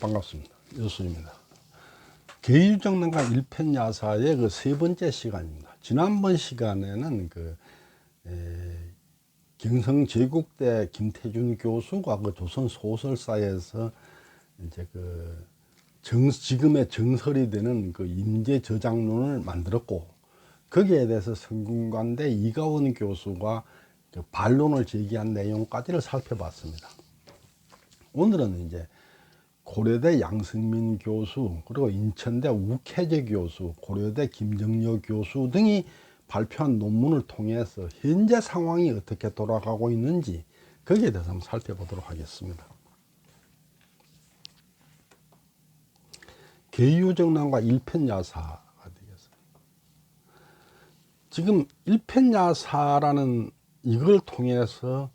반갑습니다. 유수입니다. 개유정론가 1편 야사의 그 세 번째 시간입니다. 지난번 시간에는 그 에, 경성 제국대 김태준 교수가 그 조선 소설사에서 이제 그 정, 지금의 정설이 되는 그 임제 저작론을 만들었고 거기에 대해서 성균관대 이가원 교수가 그 반론을 제기한 내용까지를 살펴봤습니다. 오늘은 이제 고려대 양승민 교수 그리고 인천대 우케제 교수 고려대 김정여 교수 등이 발표한 논문을 통해서 현재 상황이 어떻게 돌아가고 있는지 거기에 대해서 한번 살펴보도록 하겠습니다. 계유정난과 일편야사가 되겠습니다. 지금 일편야사라는 이걸 통해서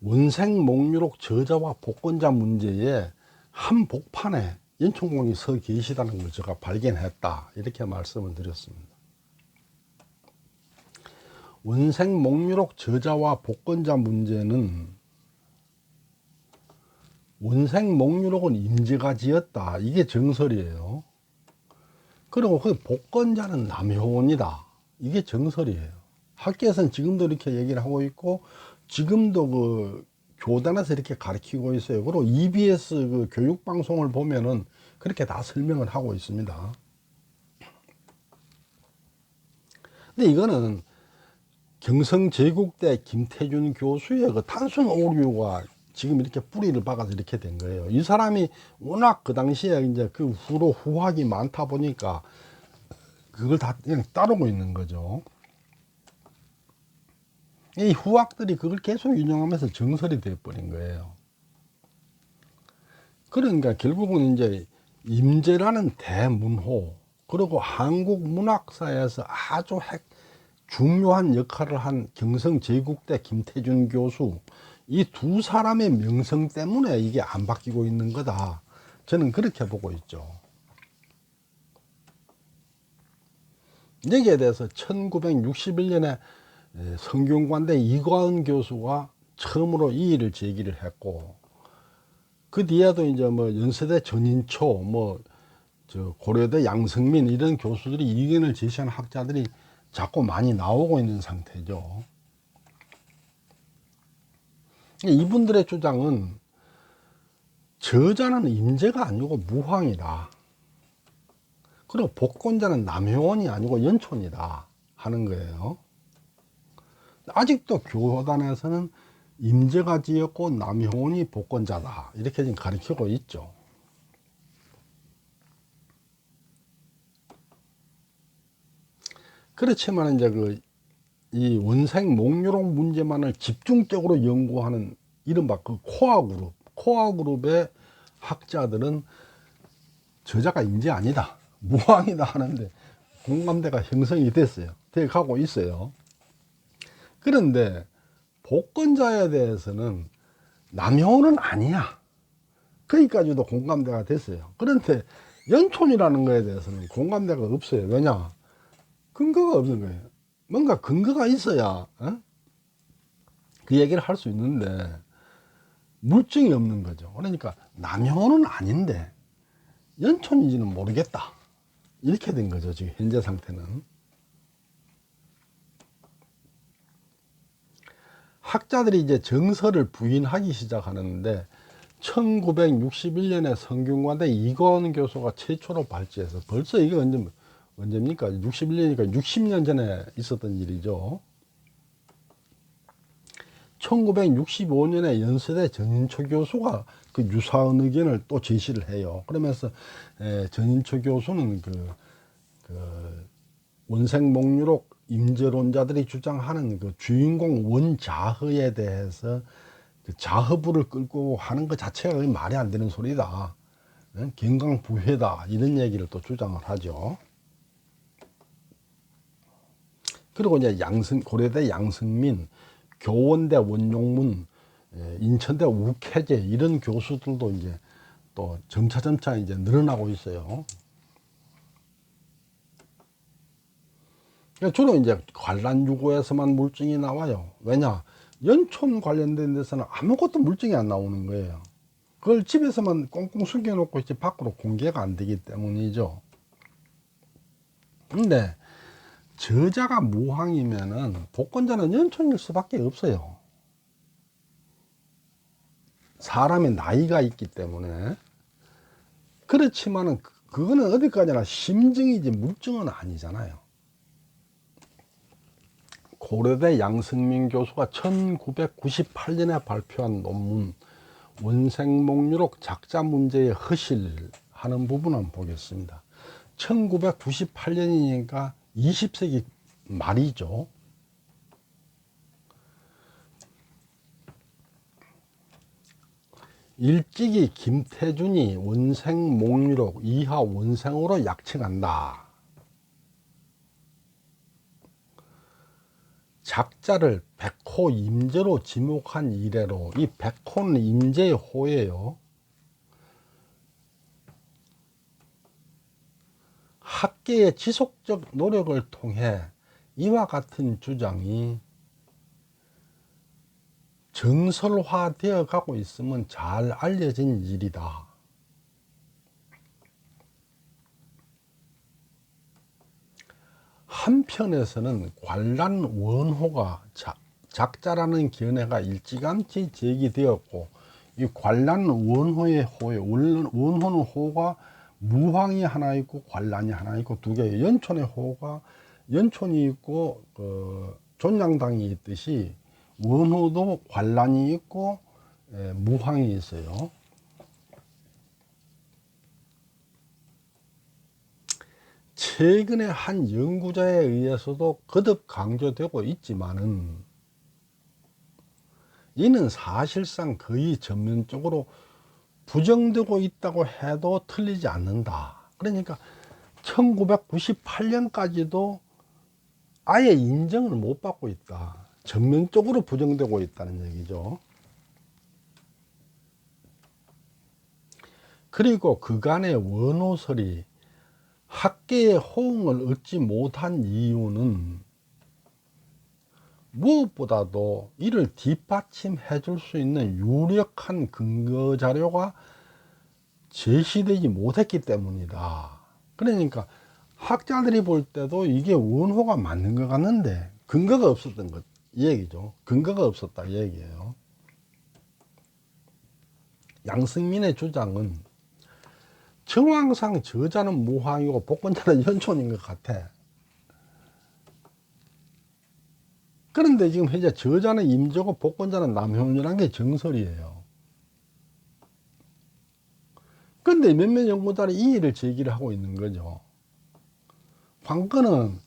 원생목유록 저자와 복권자 문제에 한 복판에 연총공이 서 계시다는 걸 제가 발견했다. 이렇게 말씀을 드렸습니다. 원생 목유록 저자와 복권자 문제는 원생 목유록은 임제가 지었다. 이게 정설이에요. 그리고 그 복권자는 남효원이다. 이게 정설이에요. 학교에서는 지금도 이렇게 얘기를 하고 있고 지금도 그 교단에서 이렇게 가르치고 있어요. 그리고 EBS 그 교육 방송을 보면은 그렇게 다 설명을 하고 있습니다. 근데 이거는 경성 제국대 김태준 교수의 그 단순 오류가 지금 이렇게 뿌리를 박아서 이렇게 된 거예요. 이 사람이 워낙 그 당시에 이제 그 후로 후학이 많다 보니까 그걸 다 그냥 따르고 있는 거죠. 이 후학들이 그걸 계속 인용하면서 정설이 되어버린 거예요. 그러니까 결국은 이제 임제라는 대문호, 그리고 한국 문학사에서 아주 핵, 중요한 역할을 한 경성 제국대 김태준 교수, 이 두 사람의 명성 때문에 이게 안 바뀌고 있는 거다. 저는 그렇게 보고 있죠. 여기에 대해서 1961년에 성균관대 이과은 교수가 처음으로 이 일을 제기를 했고 그 뒤에도 이제 뭐 연세대 전인초 뭐 저 고려대 양승민 이런 교수들이 이견을 제시하는 학자들이 자꾸 많이 나오고 있는 상태죠. 이분들의 주장은 저자는 임제가 아니고 무황이다. 그리고 복권자는 남효원이 아니고 연촌이다 하는 거예요. 아직도 교단에서는 임제가 지었고 남효원이 복권자다 이렇게 지금 가르치고 있죠. 그렇지만 이제 그 이 원생 목요록 문제만을 집중적으로 연구하는 이른바 그 코아 그룹, 코아 그룹의 학자들은 저자가 임제 아니다, 무황이다 하는데 공감대가 형성이 됐어요. 돼 가고 있어요. 그런데 복권자에 대해서는 남효는 아니야. 거기까지도 공감대가 됐어요. 그런데 연촌이라는 거에 대해서는 공감대가 없어요. 왜냐? 근거가 없는 거예요. 뭔가 근거가 있어야 어? 그 얘기를 할 수 있는데 물증이 없는 거죠. 그러니까 남효는 아닌데 연촌인지는 모르겠다. 이렇게 된 거죠. 지금 현재 상태는. 학자들이 이제 정설을 부인하기 시작하는데 1961년에 성균관대 이건 교수가 최초로 발제해서 벌써 이게 언제 언제입니까? 61년이니까 60년 전에 있었던 일이죠. 1965년에 연세대 전인초 교수가 그 유사한 의견을 또 제시를 해요. 그러면서 에, 전인초 교수는 그, 그 원생목유록 임제론자들이 주장하는 그 주인공 원자흐에 대해서 그 자흐부를 끌고 하는 것 자체가 말이 안 되는 소리다. 응? 경강부회다. 이런 얘기를 또 주장을 하죠. 그리고 이제 양승, 고려대 양승민, 교원대 원용문, 예, 인천대 우케제 이런 교수들도 이제 또 점차 점차 이제 늘어나고 있어요. 그러니까 주로 이제 관란 유고에서만 물증이 나와요. 왜냐? 연촌 관련된 데서는 아무것도 물증이 안 나오는 거예요. 그걸 집에서만 꽁꽁 숨겨놓고 이제 밖으로 공개가 안 되기 때문이죠. 근데 저자가 무황이면은 복권자는 연촌일 수밖에 없어요. 사람의 나이가 있기 때문에 그렇지만은 그- 그거는 어디까지나 심증이지 물증은 아니잖아요. 고려대 양승민 교수가 1998년에 발표한 논문 원생목류록 작자 문제의 허실 하는 부분 한번 보겠습니다. 1998년이니까 20세기 말이죠. 일찍이 김태준이 원생 목류록 이하 원생으로 약칭한다. 작자를 백호 임제로 지목한 이래로 이 백호는 임제의 호예요. 학계의 지속적 노력을 통해 이와 같은 주장이 정설화되어 가고 있으면 잘 알려진 일이다. 한편에서는 관란 원호가 자- 작자라는 견해가 일찌감치 제기되었고 이 관란 원호의 호에 원- 원호는 호가 무황이 하나 있고 관란이 하나 있고 두 개예요. 연촌의 호가 연촌이 있고 그 존양당이 있듯이 원호도 관란이 있고 에, 무황이 있어요. 최근에 한 연구자에 의해서도 거듭 강조되고 있지만은 이는 사실상 거의 전면적으로 부정되고 있다고 해도 틀리지 않는다. 그러니까 1998년까지도 아예 인정을 못 받고 있다. 전면적으로 부정되고 있다는 얘기죠. 그리고 그간의 원호설이 학계의 호응을 얻지 못한 이유는 무엇보다도 이를 뒷받침해 줄 수 있는 유력한 근거 자료가 제시되지 못했기 때문이다. 그러니까 학자들이 볼 때도 이게 원호가 맞는 것 같는데 근거가 없었던 것, 이 얘기죠. 근거가 없었다, 이 얘기예요. 양승민의 주장은 정황상 저자는 무황이고 복권자는 연촌인 것 같아. 그런데 지금 현재 저자는 임저고 복권자는 남효윤이라는 게 정설이에요. 근데 몇몇 연구자는 이 일을 제기를 하고 있는 거죠. 관건은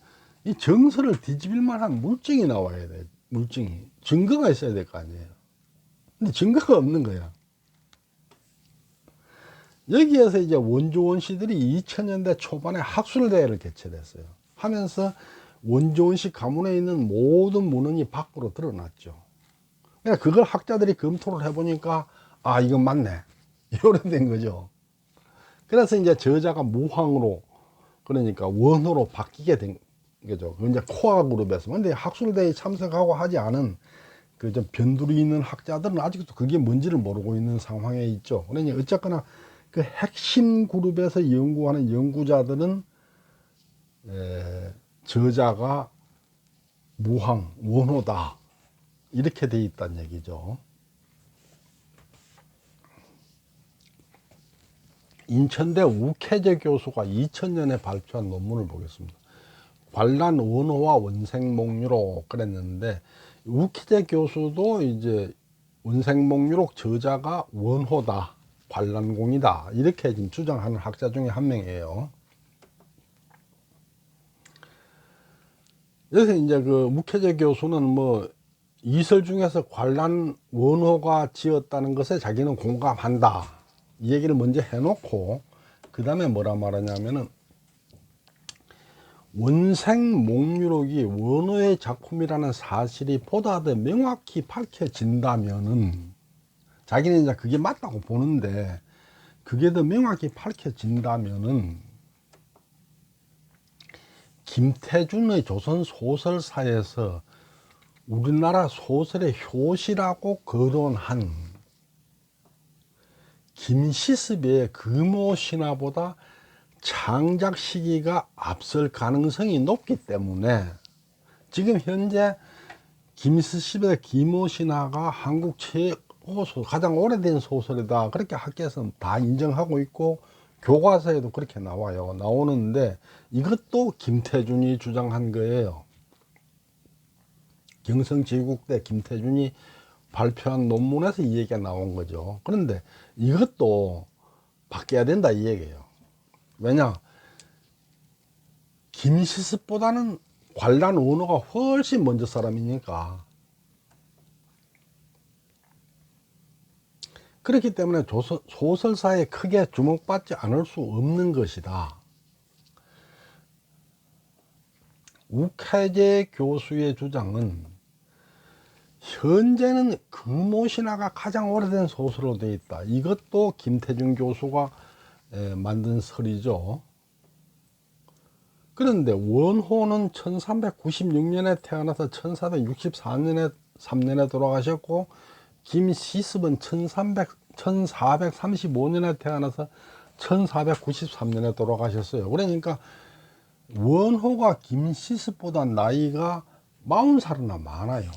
이 정설을 뒤집을 만한 물증이 나와야 돼. 물증이. 증거가 있어야 될 거 아니에요. 근데 증거가 없는 거야. 여기에서 이제 원조원 씨들이 2000년대 초반에 학술대회를 개최했어요. 하면서 원조원 씨 가문에 있는 모든 문헌이 밖으로 드러났죠. 그러니까 그걸 학자들이 검토를 해보니까 아 이건 맞네. 이래 된 거죠. 그래서 이제 저자가 무황으로 그러니까 원호로 바뀌게 된 거죠. 그 이제 코아 그룹에서. 근데 학술대회에 참석하고 하지 않은 그 좀 변두리 있는 학자들은 아직도 그게 뭔지를 모르고 있는 상황에 있죠. 그러니 어쨌거나 그 핵심 그룹에서 연구하는 연구자들은 에, 저자가 무황, 원호다 이렇게 돼 있다는 얘기죠. 인천대 우케제 교수가 2000년에 발표한 논문을 보겠습니다. 관란 원호와 원생목류로 그랬는데 우케제 교수도 이제 원생목류록 저자가 원호다, 관란공이다 이렇게 지금 주장하는 학자 중에 한 명이에요. 여기서 이제 그 무케제 교수는 뭐 이설 중에서 관란 원호가 지었다는 것에 자기는 공감한다. 이 얘기를 먼저 해놓고 그 다음에 뭐라 말하냐면은 원생목류록이 원호의 작품이라는 사실이 보다 더 명확히 밝혀진다면은 자기는 이제 그게 맞다고 보는데 그게 더 명확히 밝혀진다면은 김태준의 조선 소설사에서 우리나라 소설의 효시라고 거론한 김시습의 금오 신화보다 창작 시기가 앞설 가능성이 높기 때문에 지금 현재 김시습의 김오 신화가 한국 최 고소 가장 오래된 소설이다 그렇게 학계에서는 다 인정하고 있고 교과서에도 그렇게 나와요 나오는데 이것도 김태준이 주장한 거예요 경성제국대 김태준이 발표한 논문에서 이 얘기가 나온 거죠. 그런데 이것도 바뀌어야 된다 이 얘기예요. 왜냐? 김시습보다는 관란 원어가 훨씬 먼저 사람이니까. 그렇기 때문에 조서, 소설사에 크게 주목받지 않을 수 없는 것이다. 우카제 교수의 주장은 현재는 금오신화가 가장 오래된 소설로 되어 있다. 이것도 김태준 교수가 에, 만든 설이죠. 그런데 원호는 1396년에 태어나서 1464년에 3년에 돌아가셨고 김시습은 1300, 1435년에 태어나서 1493년에 돌아가셨어요. 그러니까 원호가 김시습보다 나이가 40살이나 많아요.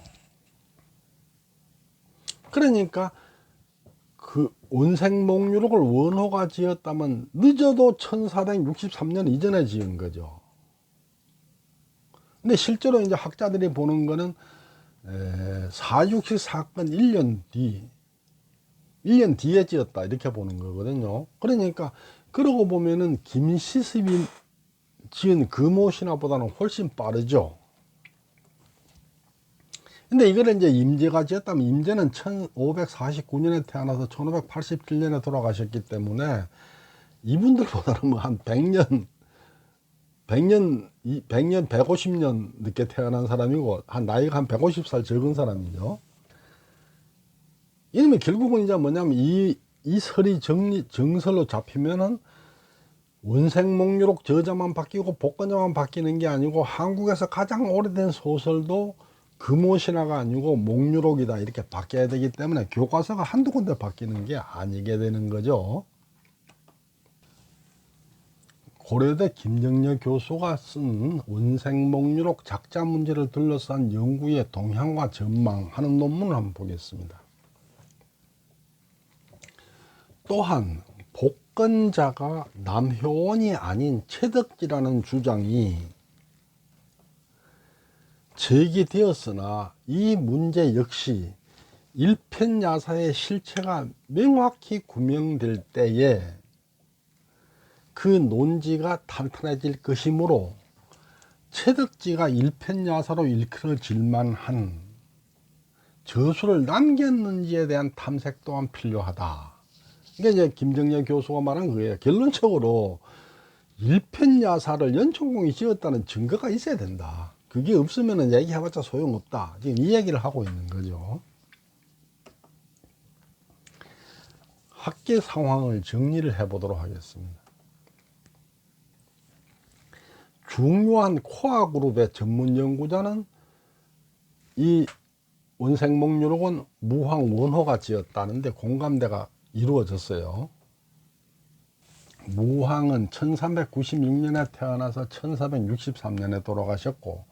그러니까 그 온생목유록을 원호가 지었다면 늦어도 1463년 이전에 지은 거죠. 근데 실제로 이제 학자들이 보는 거는 에, 467 사건 1년 뒤, 1년 뒤에 지었다 이렇게 보는 거거든요. 그러니까 그러고 보면은 김시습이 지은 금오신화보다는 훨씬 빠르죠. 근데 이거를 이제 임제가 지었다면 임제는 1549년에 태어나서 1587년에 돌아가셨기 때문에 이분들보다는 뭐 한 100년 100년 100년 150년 늦게 태어난 사람이고 한 나이가 한 150살 적은 사람이죠. 이놈이 결국은 이제 뭐냐면 이, 이 설이 정리, 정설로 잡히면은 원생목유록 저자만 바뀌고 복권자만 바뀌는 게 아니고 한국에서 가장 오래된 소설도 금오신화가 아니고 목유록이다 이렇게 바뀌어야 되기 때문에 교과서가 한두 군데 바뀌는 게 아니게 되는 거죠. 고려대 김정렬 교수가 쓴 원생목유록 작자 문제를 둘러싼 연구의 동향과 전망하는 논문을 한번 보겠습니다. 또한 복권자가 남효원이 아닌 최덕지라는 주장이 제기되었으나 이 문제 역시 일편야사의 실체가 명확히 구명될 때에 그 논지가 탄탄해질 것이므로 최덕지가 일편야사로 일컬어질 만 한 저수를 남겼는지에 대한 탐색 또한 필요하다. 이게 이제 김정렬 교수가 말한 거예요. 결론적으로 일편야사를 연천공이 지었다는 증거가 있어야 된다. 그게 없으면 얘기해봤자 소용없다. 지금 이 얘기를 하고 있는 거죠. 학계 상황을 정리를 해보도록 하겠습니다. 중요한 코아 그룹의 전문 연구자는 이 원생목유록은 무황 원호가 지었다는데 공감대가 이루어졌어요. 무황은 1396년에 태어나서 1463년에 돌아가셨고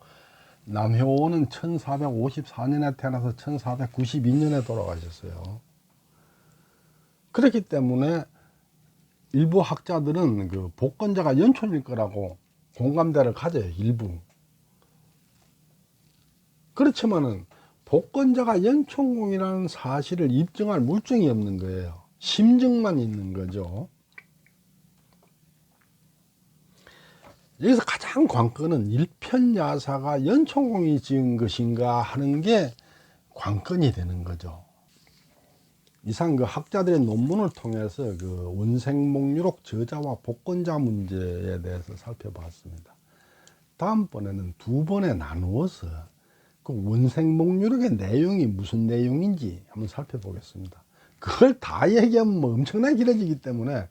남효원은 1454년에 태어나서 1492년에 돌아가셨어요. 그렇기 때문에 일부 학자들은 그 복권자가 연촌일 거라고 공감대를 가져요, 일부. 그렇지만은 복권자가 연천공이라는 사실을 입증할 물증이 없는 거예요. 심증만 있는 거죠. 여기서 가장 관건은 일편야사가 연천공이 지은 것인가 하는 게 관건이 되는 거죠. 이상 그 학자들의 논문을 통해서 그 원생목유록 저자와 복권자 문제에 대해서 살펴봤습니다. 다음번에는 두 번에 나누어서 그 원생목유록의 내용이 무슨 내용인지 한번 살펴보겠습니다. 그걸 다 얘기하면 뭐 엄청나게 길어지기 때문에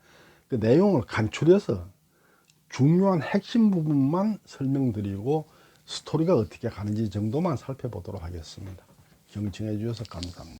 그 내용을 간추려서 중요한 핵심 부분만 설명드리고 스토리가 어떻게 가는지 정도만 살펴보도록 하겠습니다. 경청해 주셔서 감사합니다.